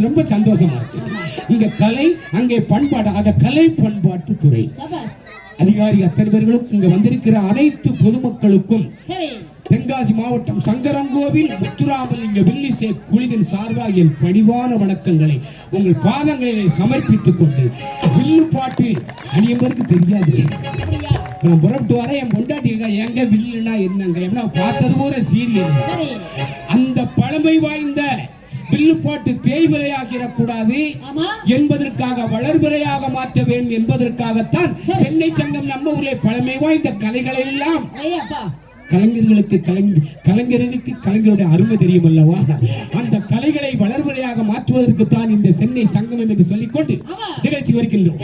எனக்கு ரொம்ப சந்தோஷமா இருக்கு. இங்க கலை அங்கே பண்பாடு ஆக கலை பண்பாட்டு துறை. அதிகாரி அத்தனை பேர்களும் இங்க வந்திருக்கிற அனைத்து பொதுமக்களுக்கும் தென்காசி மாவட்டம் சங்கரங்கோவில் முத்துராமலிங்க வில்லிசே குழுவின் சார்பாக என் பணிவான வணக்கங்களை உங்கள் பாதங்களிலே சமர்ப்பித்துக் கொண்டு வில்லு பாட்டு அணிய பேருக்கு தெரியாது நான் புறப்பட்டு வர என் பொண்டாட்டிங்க எங்க வில்லுனா என்னங்க? என்ன பார்த்தது பூரா சீரியல். சரி. அந்த பழமை வாய்ந்த வில்லுப்பாட்டு தேய்விரையாகிடக்கூடாது ஆமா. என்பதற்காக வளர்பிறையாக மாற்ற வேண்டும் என்பதற்காகத்தான் சென்னை சங்கம் நம்ம ஊரிலே பழமை வாய்ந்த கலைகளை எல்லாம் கலைஞர்களுக்கு கலைஞர் கலைஞர்களுக்கு கலைஞருடைய அருமை தெரியும் அல்லவா அந்த கலைகளை வளர்பிறையாக மாற்றுவதற்கு தான் இந்த சென்னை சங்கமம் என்று சொல்லிக்கொண்டு. நிகழ்ச்சி வருகின்றோம்.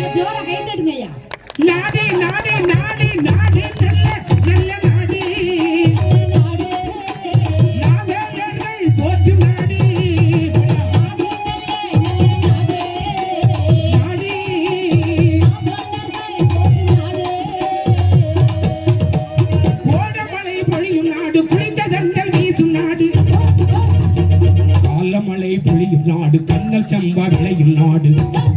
நாடே நாடே நாடே நாடே. கண்ணல் சம்பா விளையும் நாடு நாடு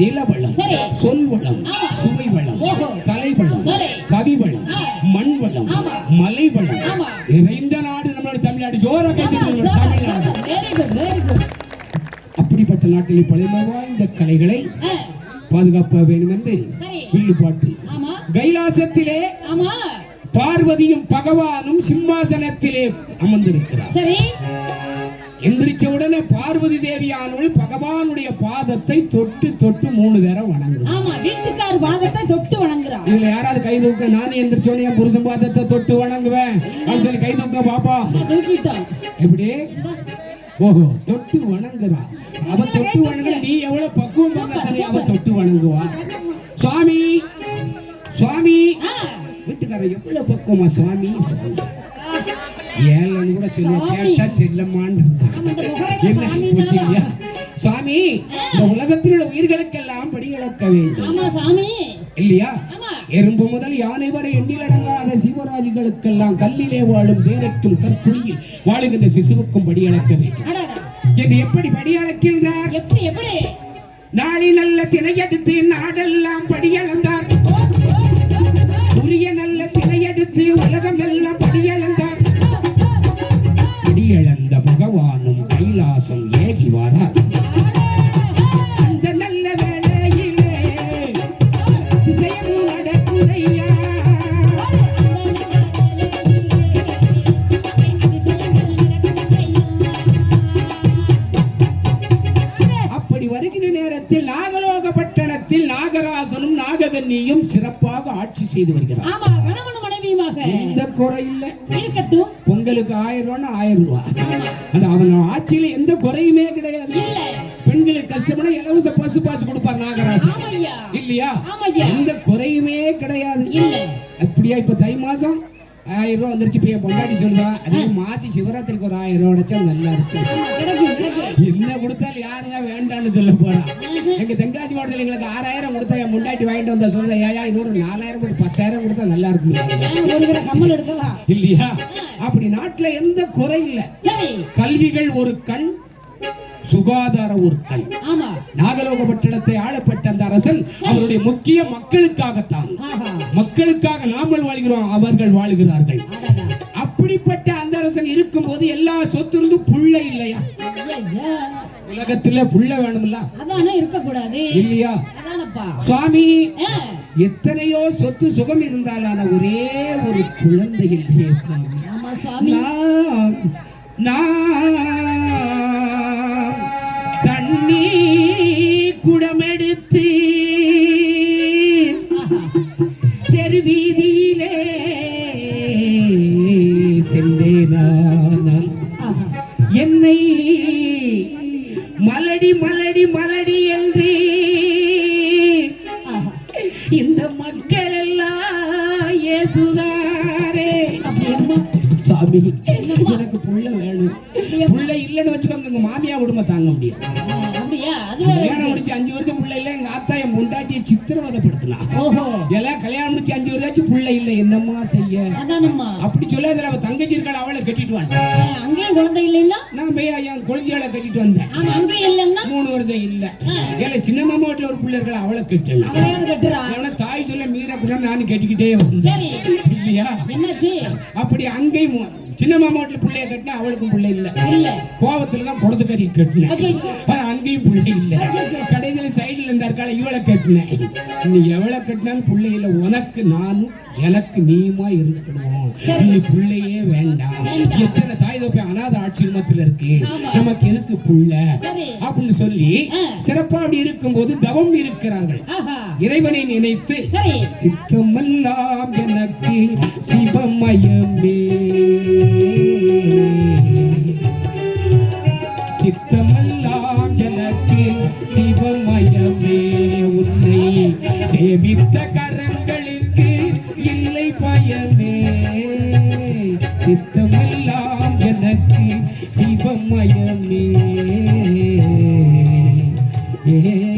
நிலவளம். சொல்வளம் ஓஹோ. கலைவளம் கலை. கவிவளம். மண்வளம். மலைவளம். நிறைந்த நாடு நம்மளுடைய தமிழ்நாடு. ஜோர அப்படிப்பட்ட நாட்டில் பழமை வாய்ந்த கலைகளை பாதுகாக்க வேண்டும் என்று வில்லுப்பாட்டு கைலாசத்திலே பார்வதியும் பகவானும் சிம்மாசனத்திலே அமர்ந்திருக்கிறார். சரி. எந்திரிச்ச உடனே பார்வதி தேவியானவள் பகவானுடைய பாதத்தை தொட்டு தொட்டு மூணு தரம் வணங்கும் ஆமா வீட்டுக்கார் பாகத்தை தொட்டு வணங்குறா. இதுல யாராவது கை தூக்க நானே எந்திரிச்ச உடனே என் புருஷன் பாதத்தை தொட்டு வணங்குவேன். அப்படின்னு சொல்லி கை தூக்க பாப்பா. எப்படி? ஓஹோ தொட்டு வணங்குறா. அவ தொட்டு வணங்குற. நீ எவ்வளவு பக்குவம் பண்ண அவ தொட்டு வணங்குவா. சுவாமி சுவாமி வீட்டுக்காரர் எவ்வளவு பக்குவமா சுவாமி சுவாமி. ஏழன்னு கூட சொல்ல சுவாமி. கேட்டா செல்லம்மான்னு சாமி இந்த உலகத்தில் உள்ள உயிர்களுக்கெல்லாம் படி இழக்க வேண்டும் இல்லையா? எறும்பு முதல் யானை வரை எண்ணிலடங்காத சிவராஜிகளுக்கெல்லாம் கல்லிலே வாழும் தேரைக்கும் கற்குழியில் வாழுகின்ற சிசுவுக்கும் படி இழக்க வேண்டும் என்று எப்படி படி அளக்கின்றார் எப்படி எப்படி? நாளி நல்ல திணையெடுத்து நாடெல்லாம் படி செய்து வருகிறார். ஆமா கணவனும் மனைவியுமாக. எந்த குறை இல்ல இருக்கட்டும். பொங்கலுக்கு ஆயிரம் ஆயிரம் ரூபாய் அந்த அவன் ஆட்சியில எந்த குறையுமே கிடையாது. பெண்களுக்கு கஷ்டம்னா இலவச பசு பாசு கொடுப்பார் நாகராஜன் ஆமையா. இல்லையா? எந்த குறையுமே கிடையாது. அப்படியா இப்ப தை மாசம்? ஆயிரம் ரூபாய் வந்துருச்சு. இப்ப என் பொண்டாட்டி சொல்லுவா அதே மாசி சிவராத்திரிக்கு ஒரு ஆயிரம் ரூபாய் உடைச்சா நல்லா கிடைக்கும் என்ன கொடுத்தாலும் யாருதான் வேண்டாம்னு சொல்ல போறா. எங்க தென்காசி மாவட்டத்தில் எங்களுக்கு ஆறாயிரம் கொடுத்தா என் முண்டாட்டி வாங்கிட்டு வந்தா சொல்றா ஏயா இது ஒரு நாலாயிரம் கூட பத்தாயிரம் கொடுத்தா நல்லா இருக்கும். கம்மல் இல்லையா? அப்படி நாட்டுல எந்த குறை இல்லை. கல்விகள் ஒரு கண் சுகாதார ஒரு கண் ஆமா. நாகலோகப்பட்டினத்தை ஆளப்பட்ட அந்த அரசன் அவருடைய முக்கிய மக்களுக்காகத்தான். மக்களுக்காக நாமல் வாழ்கிறோம் அவர்கள் வாழுகிறார்கள். அப்படிப்பட்ட அந்த அரசன் இருக்கும்போது எல்லா சொத்து இருந்து புள்ள இல்லையா? உலகத்துல புள்ள வேணும்ல? அதானே இல்லையா? சுவாமி எத்தனையோ சொத்து சுகம் இருந்தாலான ஒரே ஒரு குழந்தை இல்லையே சுவாமி. நாம் தண்ணி குடமெடுத்து தெருவீதியிலே சென்றேனால் என்னை மலடி மலடி மலடி என்று சாமி எனக்கு புள்ள வேணும். புள்ள இல்லைன்னு வச்சுக்கோங்க உங்க மாமியா குடும்பம் தாங்க முடியாது கல்யாணம். முடிச்சு அஞ்சு வருஷம் புள்ள இல்ல எங்க ஆத்தா என் முண்டாட்டியை சித்திரவதைப்படுத்தினா எல்லாம் கல்யாணம் முடிச்சு அஞ்சு வருஷம் புள்ள இல்ல என்னம்மா செய்ய? அப்படி சொல்ல அதுல அவ தங்கச்சி இருக்காள் அவளை கட்டிட்டு வந்தேன். அங்கேயும் குழந்தை நான் போய் என் கட்டிட்டு வந்தேன். மூணு வருஷம் இல்ல. ஏல சின்ன மாமா வீட்டுல ஒரு பிள்ளை இருக்கா அவளை கட்டல. தாய் சொல்ல மீற கூட நான் கட்டிக்கிட்டே வந்தேன். என்னாச்சு? அப்படி அங்கேயும் சின்ன மாமா வீட்டுல பிள்ளைய கட்டினா அவளுக்கும் பிள்ளை இல்ல. கோவத்துல தான் குடத்து கறி. ஆனா அங்கேயும் பிள்ளை இல்ல. இருக்கால இவளை கட்டினேன். நீ எவ்வளவு கட்டினாலும் பிள்ளை இல்ல உனக்கு நானும் எனக்கு நீயுமா இருந்துக்கிடுவோம். சரி. நீ பிள்ளையே வேண்டாம். எத்தனை தாய் தோப்பை அனாத ஆட்சியமத்துல இருக்கு. நமக்கு எதுக்கு புள்ள? அப்படின்னு சொல்லி. சிறப்பா அப்படி இருக்கும்போது தவம் இருக்கிறார்கள். இறைவனை நினைத்து சித்தமெல்லாம் எனக்கு சிவமயமே. சித்தமெல்லாம் சேவித்த கரங்களுக்கு இல்லை பயமே. சித்தமெல்லாம் எனக்கு சிவமயமே. ஏ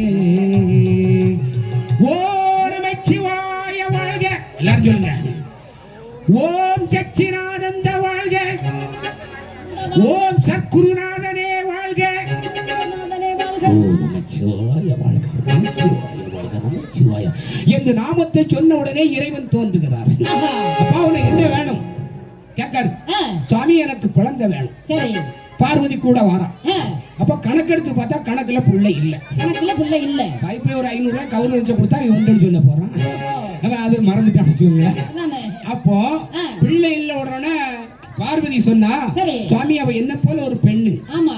நாமத்தை சொன்ன உடனே இறைவன் தோன்றுகிறார். அப்பா உனக்கு என்ன வேணும்? கேட்காரு. சுவாமி எனக்கு குழந்தை வேணும். சரி. பார்வதி கூட வாரான் அப்ப கணக்கெடுத்து பார்த்தா கணக்குல புள்ளை இல்ல. கணக்குல புள்ள இல்ல. பைப்பில் ஒரு ஐநூறு ரூபாய் கவுரு வச்சு கொடுத்தா இவன் உண்டுன்னு சொல்ல போறான். அவன் அது மறந்துட்டான்னு வச்சுக்கோங்களேன். அதானே. அப்போ. பிள்ளை இல்ல உடனே பார்வதி சொன்னா. சுவாமி அவ என்ன போல ஒரு பெண்ணு. ஆமா.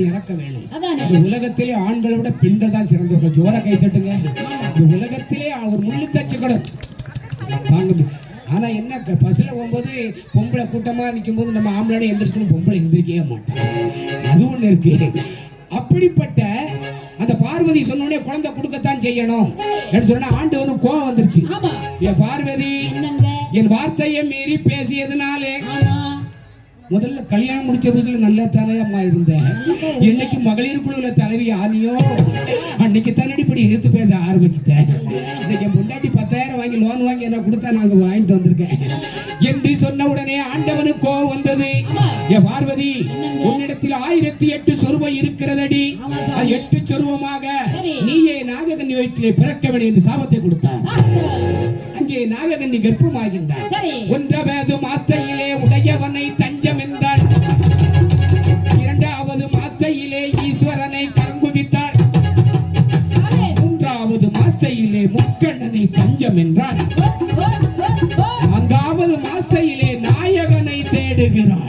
பெண் இறக்க வேணும். இந்த உலகத்திலே ஆண்களை விட பெண்கள் தான் சிறந்தவர்கள் ஜோர கை தட்டுங்க. இந்த உலகத்திலே ஒரு முள்ளு தச்சு கூட. தாங்க முடியும். ஆனா என்ன பஸ்ல போகும்போது பொம்பளை கூட்டமா நிற்கும் போது நம்ம ஆம்பளை எந்திரிச்சுக்கணும் பொம்பளை எந்திரிக்கவே மாட்டாங்க. அது ஒண்ணு இருக்கு. அப்படிப்பட்ட அந்த பார்வதி சொன்ன உடனே குழந்தை கொடுக்கத்தான் செய்யணும். சொன்னா ஆண்டவனுக்கு கோவம் வந்துருச்சு. என் பார்வதி என் வார்த்தையை மீறி பேசியதுனாலே முதல்ல கல்யாணம் முடிச்ச புதுசுல நல்ல தலையம்மா இருந்தேன் என்னைக்கு மகளிர் குழுல தலைவி ஆனியோ அன்னைக்கு தானடி இப்படி எதிர்த்து பேச ஆரம்பிச்சிட்டேன் இன்னைக்கு முன்னாடி பத்தாயிரம் வாங்கி லோன் வாங்கி என்ன கொடுத்தா நாங்க வாங்கிட்டு வந்திருக்கேன் என்று சொன்ன உடனே ஆண்டவனுக்கு கோவம் வந்தது என் பார்வதி? உன்னிடத்தில் ஆயிரத்தி எட்டு சொருவம் இருக்கிறதடி அது. எட்டு சொருவமாக சரி. நீயே நாககன்னி வயிற்றிலே பிறக்க வேண்டும் என்று சாபத்தை கொடுத்தான். அங்கே நாககன்னி கர்ப்பமாகின்றார் சரி முக்கண்ணனை என்றால் அங்காவது மாஸ்டையிலே மாஸ்தையிலே நாயகனை தேடுகிறார்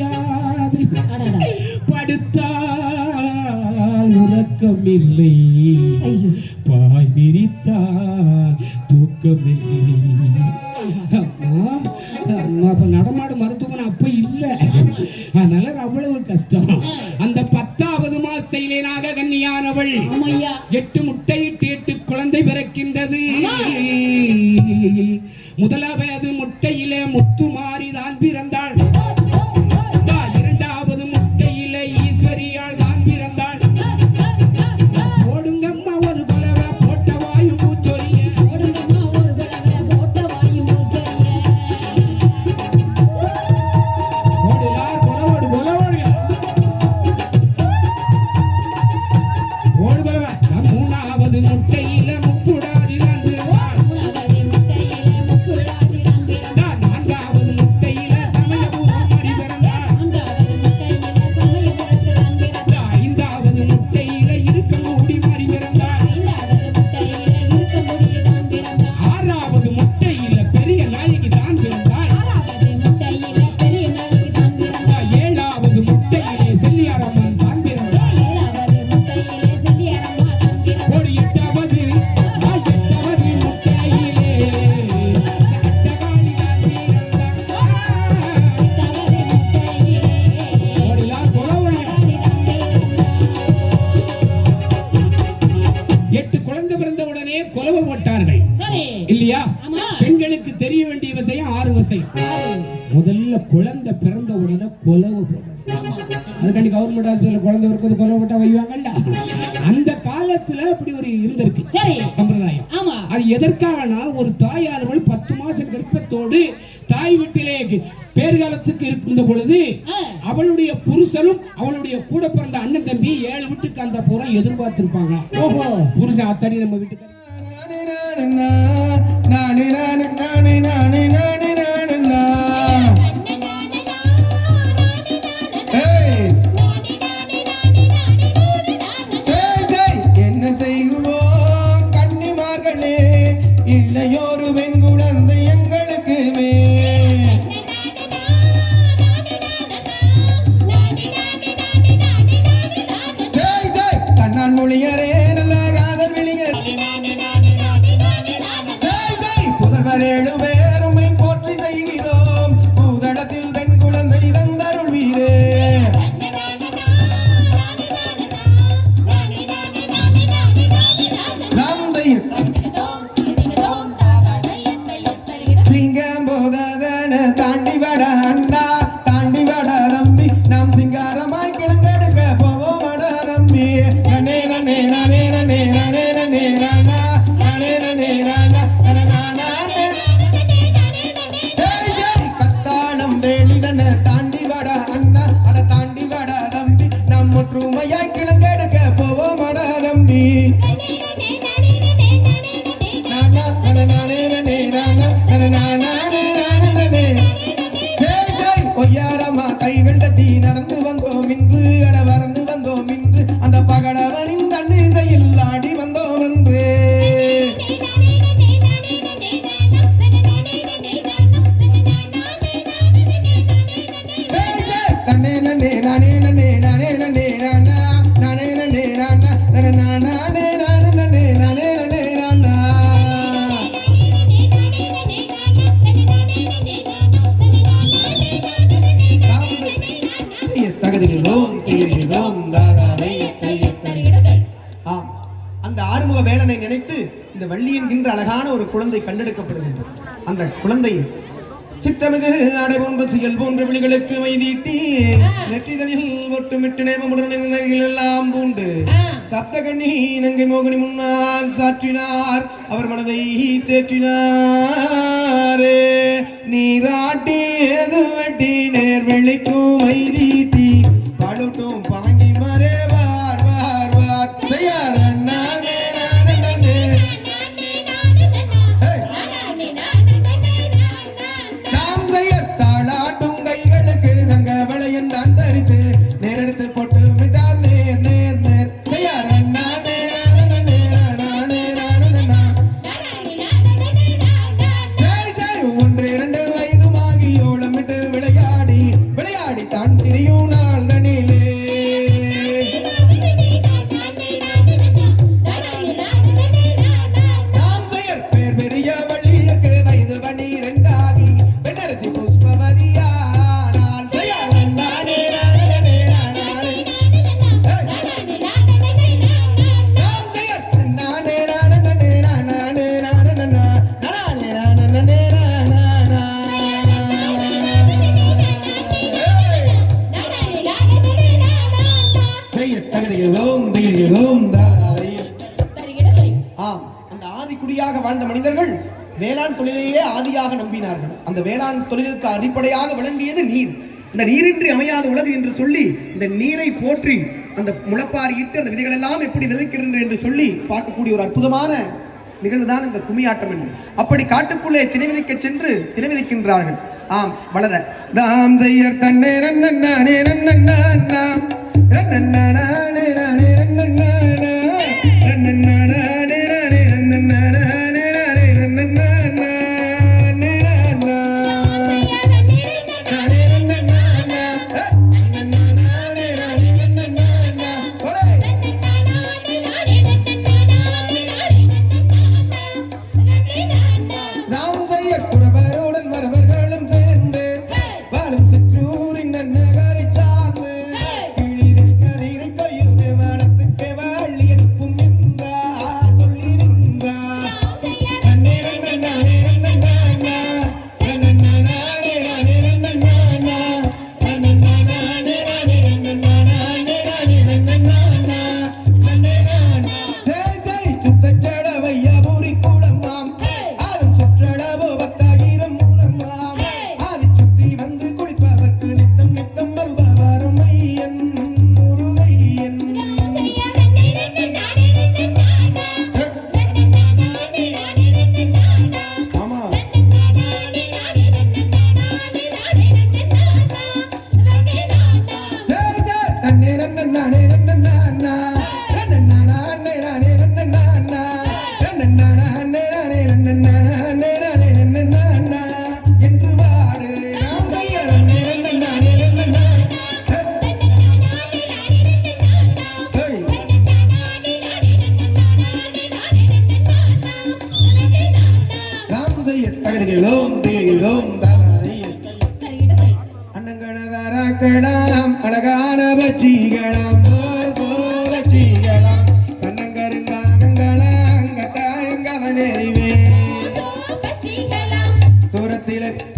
முடியாது. படுத்தால் உறக்கம் இல்லை பாய் விரித்தால் தூக்கம் இல்லை கவர்மெண்ட் ஹாஸ்பிட்டல் குழந்தை இருக்குது கொல்லப்பட்ட வைவாங்கல்ல அந்த காலத்துல அப்படி ஒரு இருந்திருக்கு. சரி. சம்பிரதாயம். ஆமா. அது எதற்காகனா ஒரு தாயானவள் பத்து மாசம் கர்ப்பத்தோடு தாய் வீட்டிலே பேர்காலத்துக்கு இருக்கின்ற பொழுது அவளுடைய புருஷனும் அவளுடைய கூட பிறந்த அண்ணன் தம்பி ஏழு வீட்டுக்கு அந்த புறம் எதிர்பார்த்திருப்பாங்க. புருஷன் அத்தடி நம்ம வீட்டுக்கு. நானே நானே நானே நானே நானே புகழ் எழுவே கிழக்கே கிடுகிடுகிடும் அந்த ஆறுமுக வேலனை நினைத்து இந்த வள்ளி என்கின்ற அழகான ஒரு குழந்தை கண்டெடுக்கப்படுகின்றது. அந்த குழந்தை சித்தமிகு அடை போன்ற செயல் போன்ற விழிகளுக்கு மைதீட்டி நெற்றிதழில் ஒட்டுமிட்டு நேமமுடன் எல்லாம் பூண்டு சப்தகண்ணி நங்கை மோகனி முன்னால் சாற்றினார் அவர் மனதை தேற்றினாரே. நீராட்டியது வட்டி நேர் வெளிக்கும் மைதீட்டி Paduto, pa தொழிலுக்கு அடிப்படையாக விளங்கியது நீர். இந்த நீரின்றி அமையாத உலகு என்று சொல்லி இந்த நீரை போற்றி அந்த முளப்பாரி இட்டு அந்த விதைகள் எல்லாம் எப்படி நிலைக்கிறது என்று சொல்லி பார்க்கக்கூடிய ஒரு அற்புதமான நிகழ்வுதான் இந்த கும்மியாட்டம் என்று அப்படி காட்டுக்குள்ளே திணை சென்று திணை ஆம் வளர. தாம் தையர் தன்னே na na na minute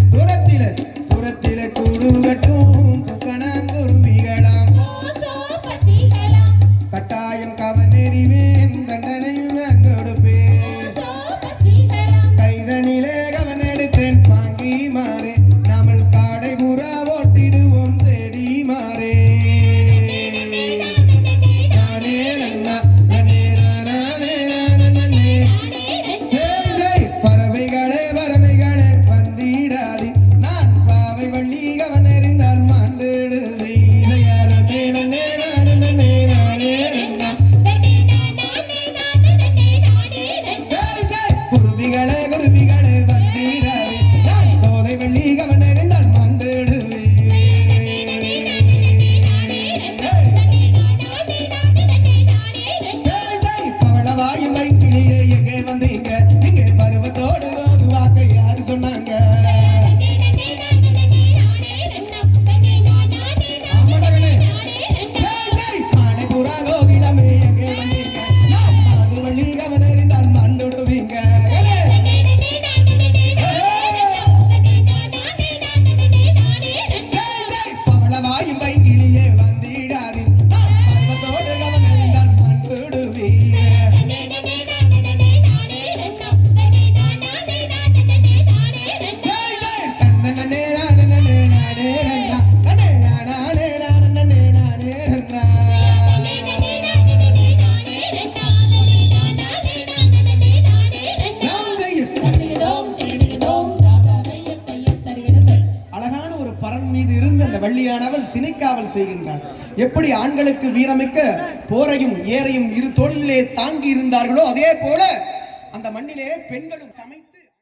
வீரமிக்க போரையும் ஏறையும் இரு தோளிலே தாங்கி இருந்தார்களோ அதே போல அந்த மண்ணிலே பெண்களும்